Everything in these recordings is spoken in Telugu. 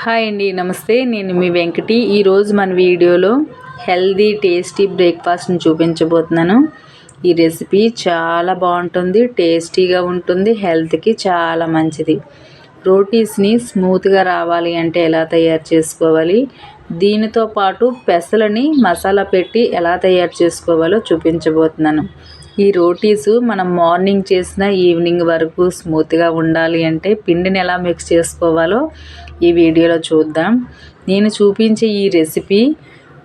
హాయ్ అండి నమస్తే. నేను మీ వెంకటి. ఈరోజు మన వీడియోలో హెల్దీ టేస్టీ బ్రేక్ఫాస్ట్ని చూపించబోతున్నాను. ఈ రెసిపీ చాలా బాగుంటుంది టేస్టీగా ఉంటుంది హెల్త్కి చాలా మంచిది. రోటీస్ని స్మూత్గా రావాలి అంటే ఎలా తయారు చేసుకోవాలి? దీనితో పాటు పెసలని మసాలా పెట్టి ఎలా తయారు చేసుకోవాలో చూపించబోతున్నాను. ఈ రోటీస్ మనం మార్నింగ్ చేసిన ఈవినింగ్ వరకు స్మూత్గా ఉండాలి అంటే పిండిని ఎలా మిక్స్ చేసుకోవాలో ఈ వీడియోలో చూద్దాం. నేను చూపించే ఈ రెసిపీ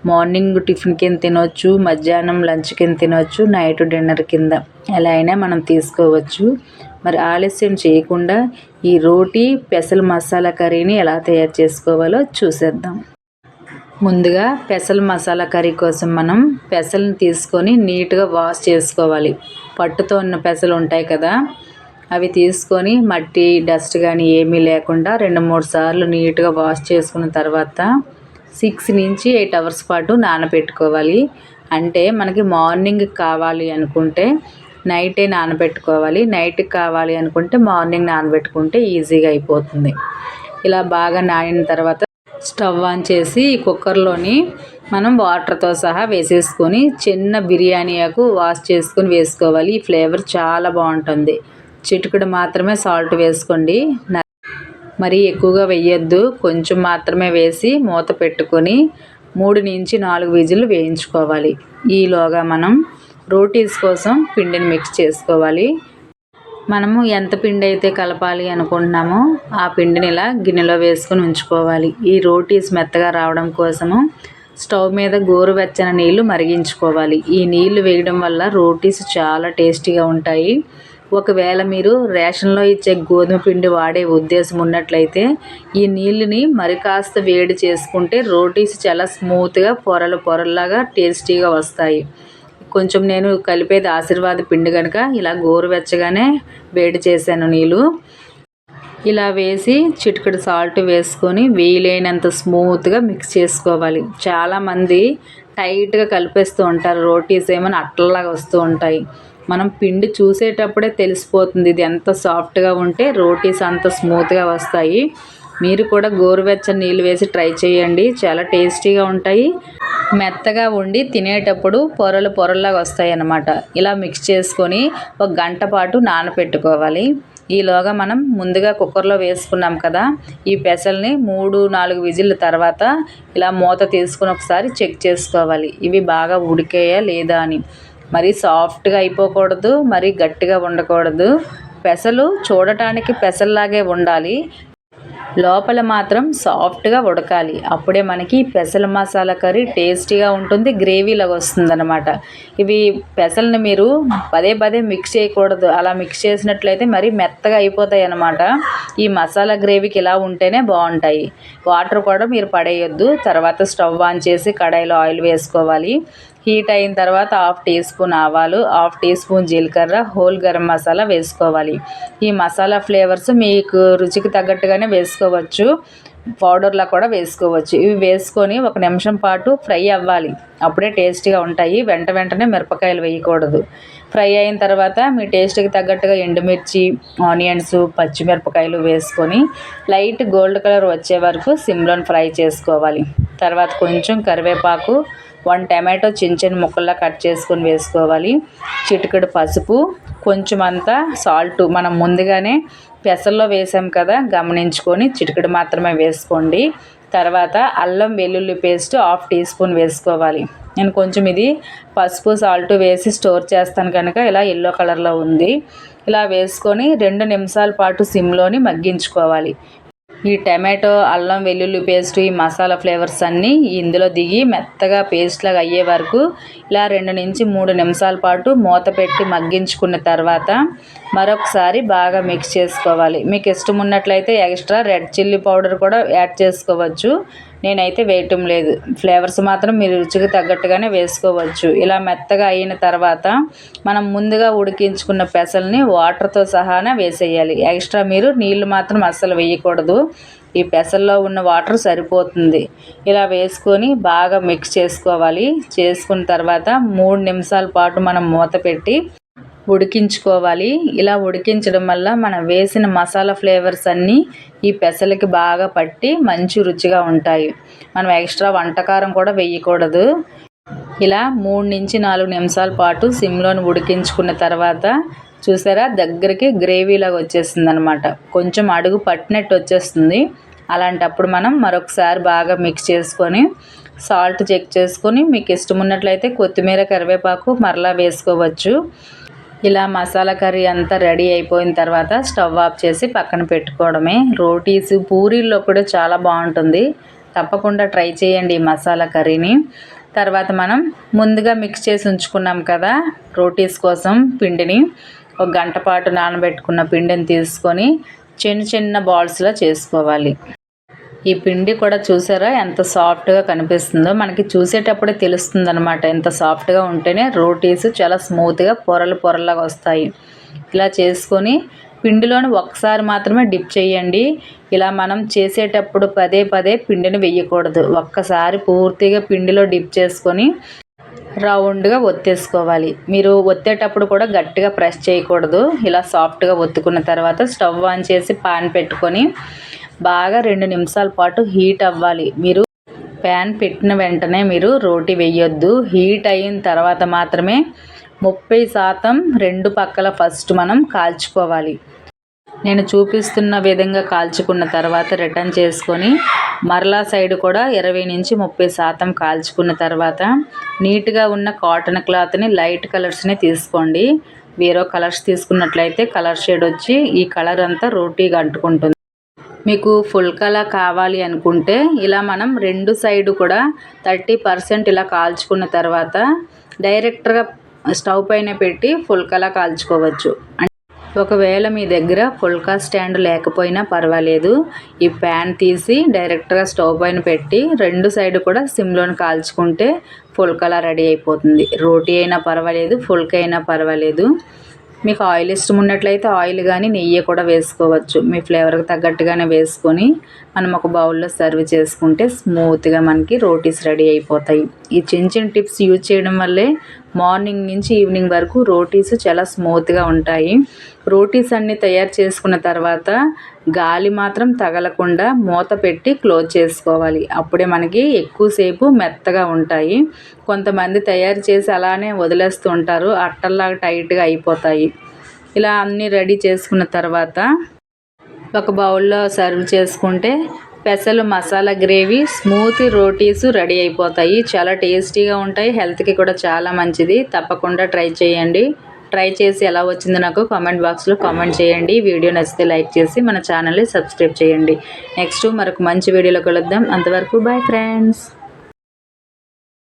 మార్నింగ్ టిఫిన్ కింద తినొచ్చు మధ్యాహ్నం లంచ్ కింద తినొచ్చు నైట్ డిన్నర్ కింద ఎలా అయినా మనం తీసుకోవచ్చు. మరి ఆలస్యం చేయకుండా ఈ రోటీ పెసల మసాలా కర్రీని ఎలా తయారు చేసుకోవాలో చూసేద్దాం. ముందుగా పెసల మసాలా కర్రీ కోసం మనం పెసలను తీసుకొని నీట్గా వాష్ చేసుకోవాలి. పట్టుతో ఉన్న పెసలు ఉంటాయి కదా అవి తీసుకొని మట్టి డస్ట్ కానీ ఏమీ లేకుండా రెండు మూడు సార్లు నీట్గా వాష్ చేసుకున్న తర్వాత సిక్స్ నుంచి ఎయిట్ అవర్స్ పాటు నానబెట్టుకోవాలి. అంటే మనకి మార్నింగ్ కావాలి అనుకుంటే నైటే నానబెట్టుకోవాలి. నైట్కి కావాలి అనుకుంటే మార్నింగ్ నానబెట్టుకుంటే ఈజీగా అయిపోతుంది. ఇలా బాగా నానిన తర్వాత స్టవ్ ఆన్ చేసి కుక్కర్లోని మనం వాటర్తో సహా వేసేసుకొని చిన్న బిర్యానీ ఆకు వాష్ చేసుకొని వేసుకోవాలి. ఈ ఫ్లేవర్ చాలా బాగుంటుంది. చిటుకుడు మాత్రమే సాల్ట్ వేసుకోండి. మరి ఎక్కువగా వేయొద్దు. కొంచెం మాత్రమే వేసి మూత పెట్టుకొని మూడు నుంచి నాలుగు విజిల్లు వేయించుకోవాలి. ఈలోగా మనం రోటీస్ కోసం పిండిని మిక్స్ చేసుకోవాలి. మనము ఎంత పిండి అయితే కలపాలి అనుకుంటున్నామో ఆ పిండిని ఇలా గిన్నెలో వేసుకొని ఉంచుకోవాలి. ఈ రోటీస్ మెత్తగా రావడం కోసము స్టవ్ మీద గోరువెచ్చని నీళ్ళు మరిగించుకోవాలి. ఈ నీళ్ళు వేయడం వల్ల రోటీస్ చాలా టేస్టీగా ఉంటాయి. ఒకవేళ మీరు రేషన్లో ఇచ్చే గోధుమ పిండి వాడే ఉద్దేశం ఉన్నట్లయితే ఈ నీళ్ళని మరి కాస్త వేడి చేసుకుంటే రోటీస్ చాలా స్మూత్గా పొరలు పొరల్లాగా టేస్టీగా వస్తాయి. కొంచెం నేను కలిపేది ఆశీర్వాద పిండి కనుక ఇలా గోరువెచ్చగానే వేడి చేశాను నీళ్ళు. ఇలా వేసి చిటికెడు సాల్ట్ వేసుకొని వీలైనంత స్మూత్గా మిక్స్ చేసుకోవాలి. చాలామంది టైట్గా కలిపేస్తూ ఉంటారు రోటీస్ ఏమైనా అట్లలాగా వస్తూ ఉంటాయి. మనం పిండి చూసేటప్పుడే తెలిసిపోతుంది ఇది ఎంత సాఫ్ట్గా ఉంటే రోటీస్ అంత స్మూత్గా వస్తాయి. మీరు కూడా గోరువెచ్చని నీళ్ళు వేసి ట్రై చేయండి. చాలా టేస్టీగా ఉంటాయి. మెత్తగా ఉండి తినేటప్పుడు పొరలు పొరల్లాగా వస్తాయి అన్నమాట ఇలా మిక్స్ చేసుకొని ఒక గంట పాటు నానపెట్టుకోవాలి. ఈలోగా మనం ముందుగా కుక్కర్లో వేసుకున్నాం కదా ఈ పెసల్ని మూడు నాలుగు విజిల్ తర్వాత ఇలా మూత తీసుకుని ఒకసారి చెక్ చేసుకోవాలి. ఇవి బాగా ఉడికాయా లేదా అని. మరి సాఫ్ట్గా అయిపోకూడదు మరి గట్టిగా ఉండకూడదు. పెసలు చూడటానికి పెసల్లాగే ఉండాలి. లోపల మాత్రం సాఫ్ట్గా ఉడకాలి. అప్పుడే మనకి పెసల మసాలా కర్రీ టేస్టీగా ఉంటుంది గ్రేవీలాగా వస్తుందన్నమాట. ఇవి పెసల్ని మీరు పదే పదే మిక్స్ చేయకూడదు. అలా మిక్స్ చేసినట్లయితే మరి మెత్తగా అయిపోతాయి అన్నమాట ఈ మసాలా గ్రేవీకి ఇలా ఉంటేనే బాగుంటాయి. వాటర్ కూడా మీరు పడేయొద్దు. తర్వాత స్టవ్ ఆన్ చేసి కడాయిలో ఆయిల్ వేసుకోవాలి. హీట్ అయిన తర్వాత హాఫ్ టీ స్పూన్ ఆవాలు హాఫ్ టీ స్పూన్ జీలకర్ర హోల్ గరం మసాలా వేసుకోవాలి. ఈ మసాలా ఫ్లేవర్స్ మీకు రుచికి తగ్గట్టుగానే వేసుకోవచ్చు. పౌడర్లా కూడా వేసుకోవచ్చు. ఇవి వేసుకొని ఒక నిమిషం పాటు ఫ్రై అవ్వాలి. అప్పుడే టేస్టీగా ఉంటాయి. వెంట వెంటనే మిరపకాయలు వేయకూడదు. ఫ్రై అయిన తర్వాత మీ టేస్ట్కి తగ్గట్టుగా ఎండుమిర్చి ఆనియన్స్ పచ్చిమిరపకాయలు వేసుకొని లైట్ గోల్డ్ కలర్ వచ్చే వరకు సిమ్లోని ఫ్రై చేసుకోవాలి. తర్వాత కొంచెం కరివేపాకు వన్ టమాటో చిన్న చిన్న ముక్కల్లా కట్ చేసుకొని వేసుకోవాలి. చిటికెడు పసుపు కొంచెం అంతా సాల్ట్ మనం ముందుగానే పెసల్లో వేసాం కదా గమనించుకొని చిటికెడు మాత్రమే వేసుకోండి. తర్వాత అల్లం వెల్లుల్లి పేస్ట్ హాఫ్ టీ స్పూన్ వేసుకోవాలి. నేను కొంచెం ఇది పసుపు సాల్ట్ వేసి స్టోర్ చేస్తాను కనుక ఇలా ఎల్లో కలర్లో ఉంది. ఇలా వేసుకొని రెండు నిమిషాల పాటు సిమ్లోని మగ్గించుకోవాలి. ఈ టమాటో అల్లం వెల్లుల్లి పేస్ట్ ఈ మసాలా ఫ్లేవర్స్ అన్నీ ఇందులో దిగి మెత్తగా పేస్ట్లాగా అయ్యే వరకు ఇలా రెండు నుంచి మూడు నిమిషాల పాటు మూత పెట్టి మగ్గించుకున్న తర్వాత మరొకసారి బాగా మిక్స్ చేసుకోవాలి. మీకు ఇష్టం ఉన్నట్లయితే ఎక్స్ట్రా రెడ్ చిల్లీ పౌడర్ కూడా యాడ్ చేసుకోవచ్చు. నేనైతే వేయటం లేదు. ఫ్లేవర్స్ మాత్రం మీరు రుచికి తగ్గట్టుగానే వేసుకోవచ్చు. ఇలా మెత్తగా అయిన తర్వాత మనం ముందుగా ఉడికించుకున్న పెసల్ని వాటర్తో సహానే వేసేయాలి. ఎక్స్ట్రా మీరు నీళ్ళు మాత్రం అస్సలు వేయకూడదు. ఈ పెసల్లో ఉన్న వాటర్ సరిపోతుంది. ఇలా వేసుకొని బాగా మిక్స్ చేసుకోవాలి. చేసుకున్న తర్వాత మూడు నిమిషాల పాటు మనం మూత పెట్టి ఉడికించుకోవాలి. ఇలా ఉడికించడం వల్ల మనం వేసిన మసాలా ఫ్లేవర్స్ అన్నీ ఈ పెసలకి బాగా పట్టి మంచి రుచిగా ఉంటాయి. మనం ఎక్స్ట్రా వంటకారం కూడా వేయకూడదు. ఇలా మూడు నుంచి నాలుగు నిమిషాల పాటు సిమ్లోని ఉడికించుకున్న తర్వాత చూసారా? దగ్గరికి గ్రేవీలాగా వచ్చేస్తుంది అనమాట కొంచెం అడుగు పట్టినట్టు వచ్చేస్తుంది. అలాంటప్పుడు మనం మరొకసారి బాగా మిక్స్ చేసుకొని సాల్ట్ చెక్ చేసుకొని మీకు ఇష్టం ఉన్నట్లయితే కొత్తిమీర కరివేపాకు మరలా వేసుకోవచ్చు. ఇలా మసాలా కర్రీ అంతా రెడీ అయిపోయిన తర్వాత స్టవ్ ఆఫ్ చేసి పక్కన పెట్టుకోవడమే. రోటీస్ పూరీల్లో కూడా చాలా బాగుంటుంది. తప్పకుండా ట్రై చేయండి ఈ మసాలా కర్రీని. తర్వాత మనం ముందుగా మిక్స్ చేసి ఉంచుకున్నాం కదా రోటీస్ కోసం పిండిని. ఒక గంట పాటు నానబెట్టుకున్న పిండిని తీసుకొని చిన్న చిన్న బాల్స్లో చేసుకోవాలి. ఈ పిండి కూడా చూసారా? ఎంత సాఫ్ట్గా కనిపిస్తుందో. మనకి చూసేటప్పుడే తెలుస్తుంది అనమాట ఎంత సాఫ్ట్గా ఉంటేనే రోటీస్ చాలా స్మూత్గా పొరలు పొరలాగా వస్తాయి. ఇలా చేసుకొని పిండిలోని ఒక్కసారి మాత్రమే డిప్ చేయండి. ఇలా మనం చేసేటప్పుడు పదే పదే పిండిని వేయకూడదు. ఒక్కసారి పూర్తిగా పిండిలో డిప్ చేసుకొని రౌండ్గా ఒత్తేసుకోవాలి. మీరు ఒత్తేటప్పుడు కూడా గట్టిగా ప్రెస్ చేయకూడదు. ఇలా సాఫ్ట్గా ఒత్తుకున్న తర్వాత స్టవ్ ఆన్ చేసి పాన్ పెట్టుకొని బాగా రెండు నిమిషాల పాటు హీట్ అవ్వాలి. మీరు ప్యాన్ పెట్టిన వెంటనే మీరు రోటీ వేయొద్దు. హీట్ అయిన తర్వాత మాత్రమే ముప్పై శాతం రెండు పక్కల ఫస్ట్ మనం కాల్చుకోవాలి. నేను చూపిస్తున్న విధంగా కాల్చుకున్న తర్వాత రిటర్న్ చేసుకొని మరలా సైడ్ కూడా ఇరవై నుంచి ముప్పై శాతం కాల్చుకున్న తర్వాత నీట్గా ఉన్న కాటన్ క్లాత్ని లైట్ కలర్స్ని తీసుకోండి. వేరే కలర్స్ తీసుకున్నట్లయితే కలర్ షేడ్ వచ్చి ఈ కలర్ అంతా రోటీగా అంటుకుంటుంది. మీకు ఫుల్ కలర్ కావాలి అనుకుంటే ఇలా మనం రెండు సైడు కూడా థర్టీ పర్సెంట్ ఇలా కాల్చుకున్న తర్వాత డైరెక్ట్గా స్టవ్ పైన పెట్టి ఫుల్ కలర్ కాల్చుకోవచ్చు. ఒకవేళ మీ దగ్గర ఫుల్కా స్టాండ్ లేకపోయినా పర్వాలేదు. ఈ ప్యాన్ తీసి డైరెక్ట్గా స్టవ్ పైన పెట్టి రెండు సైడ్ కూడా సిమ్లోని కాల్చుకుంటే ఫుల్కలా రెడీ అయిపోతుంది. రోటీ అయినా పర్వాలేదు ఫుల్కా అయినా పర్వాలేదు. మీకు ఆయిల్ ఇష్టం ఉన్నట్లయితే ఆయిల్ కానీ నెయ్యి కూడా వేసుకోవచ్చు. మీ ఫ్లేవర్కి తగ్గట్టుగానే వేసుకొని మనం ఒక బౌల్లో సర్వ్ చేసుకుంటే స్మూత్గా మనకి రోటీస్ రెడీ అయిపోతాయి. ఈ చిన్న చిన్న టిప్స్ యూజ్ చేయడం వల్లే మార్నింగ్ నుంచి ఈవినింగ్ వరకు రోటీస్ చాలా స్మూత్గా ఉంటాయి. రోటీస్ అన్నీ తయారు చేసుకున్న తర్వాత గాలి మాత్రం తగలకుండా మూత పెట్టి క్లోజ్ చేసుకోవాలి. అప్పుడే మనకి ఎక్కువసేపు మెత్తగా ఉంటాయి. కొంతమంది తయారు చేసి అలానే వదిలేస్తూ ఉంటారు. అట్టల్లాగా టైట్గా అయిపోతాయి. ఇలా అన్నీ రెడీ చేసుకున్న తర్వాత ఒక బౌల్లో సర్వ్ చేసుకుంటే పెసలు masala gravy smooth rotis ready అయిపోతాయి. చాలా టేస్టీగా ఉంటాయి. హెల్త్కి కూడా చాలా మంచిది. తప్పకుండా ట్రై చేయండి. ట్రై చేసి ఎలా వచ్చిందో నాకు కామెంట్ బాక్స్లో కామెంట్ చేయండి. వీడియో నచ్చితే లైక్ చేసి మన ఛానల్ని సబ్స్క్రైబ్ చేయండి. నెక్స్ట్ మరొక మంచి వీడియోలో కలుద్దాం. అంతవరకు బాయ్ ఫ్రెండ్స్.